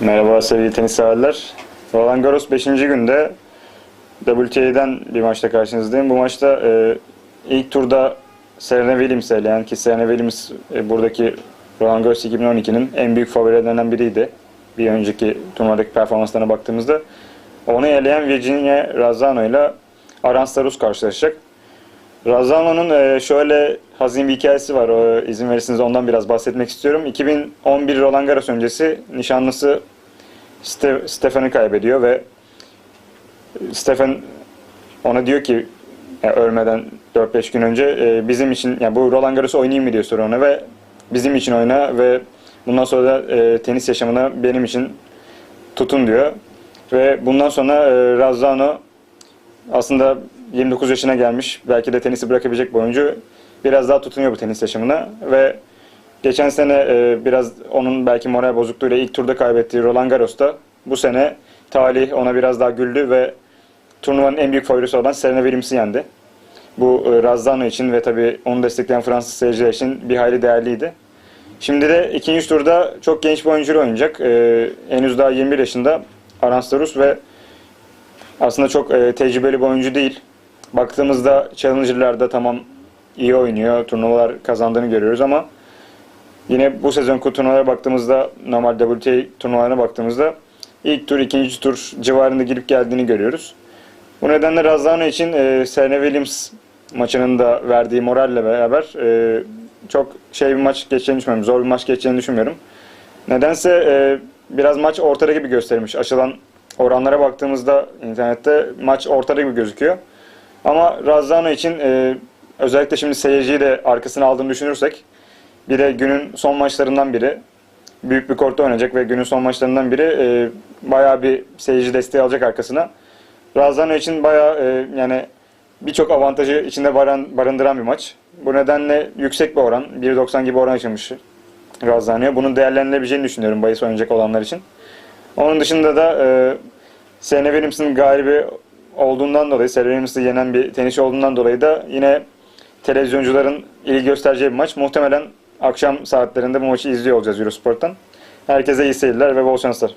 Merhaba sevgili tenis severler. Roland Garros 5. günde WTA'den bir maçta karşınızdayım. Bu maçta e, ilk turda Serena Williams'ı eleyen ki Serena Williams e, buradaki Roland Garros 2012'nin en büyük favorilerinden biriydi. Bir önceki turnuvadaki performanslarına baktığımızda. Onu eleyen Virginia Razzano ile Aran Starus karşılaşacak. Razzano'nun e, şöyle hazin bir hikayesi var. O, izin verirseniz ondan biraz bahsetmek istiyorum. 2011 Roland Garros öncesi nişanlısı Ste- Stefan'ı kaybediyor ve Stefan ona diyor ki yani ölmeden 4-5 gün önce e, bizim için yani bu Roland Garros'u oynayayım mı diyor soruyor ona ve bizim için oyna ve bundan sonra da e, tenis yaşamına benim için tutun diyor. Ve bundan sonra e, Razzano aslında 29 yaşına gelmiş. Belki de tenisi bırakabilecek bir oyuncu. Biraz daha tutunuyor bu tenis yaşamına ve geçen sene e, biraz onun belki moral bozukluğuyla ilk turda kaybettiği Roland Garros'ta bu sene talih ona biraz daha güldü ve turnuvanın en büyük favorisi olan Serena Williams'ı yendi. Bu e, Razzano için ve tabii onu destekleyen Fransız seyirciler için bir hayli değerliydi. Şimdi de ikinci turda çok genç bir oyuncuyla oynayacak. E, henüz daha 21 yaşında Aran Starus ve aslında çok e, tecrübeli bir oyuncu değil. Baktığımızda Challenger'larda tamam iyi oynuyor, turnuvalar kazandığını görüyoruz ama yine bu sezon turnuvalara baktığımızda, normal WTA turnuvalarına baktığımızda ilk tur, ikinci tur civarında girip geldiğini görüyoruz. Bu nedenle Razzano için e, Serena Williams maçının da verdiği moralle beraber e, çok şey bir maç geçeceğini düşünmüyorum, zor bir maç geçeceğini düşünmüyorum. Nedense e, biraz maç ortada gibi göstermiş. Açılan oranlara baktığımızda internette maç ortada gibi gözüküyor. Ama Razzano için e, özellikle şimdi seyirciyi de arkasına aldığını düşünürsek bir de günün son maçlarından biri büyük bir kortta oynayacak ve günün son maçlarından biri e, bayağı bir seyirci desteği alacak arkasına. Razzano için bayağı e, yani birçok avantajı içinde baran, barındıran bir maç. Bu nedenle yüksek bir oran, 1.90 gibi oran açılmış Razzano'ya. Bunun değerlendirilebileceğini düşünüyorum bahis oynayacak olanlar için. Onun dışında da e, Serena Williams'ın galibi olduğundan dolayı, Serena Williams'ı yenen bir tenisçi olduğundan dolayı da yine televizyoncuların ilgi göstereceği bir maç. Muhtemelen akşam saatlerinde bu maçı izliyor olacağız Eurosport'tan. Herkese iyi seyirler ve bol şanslar.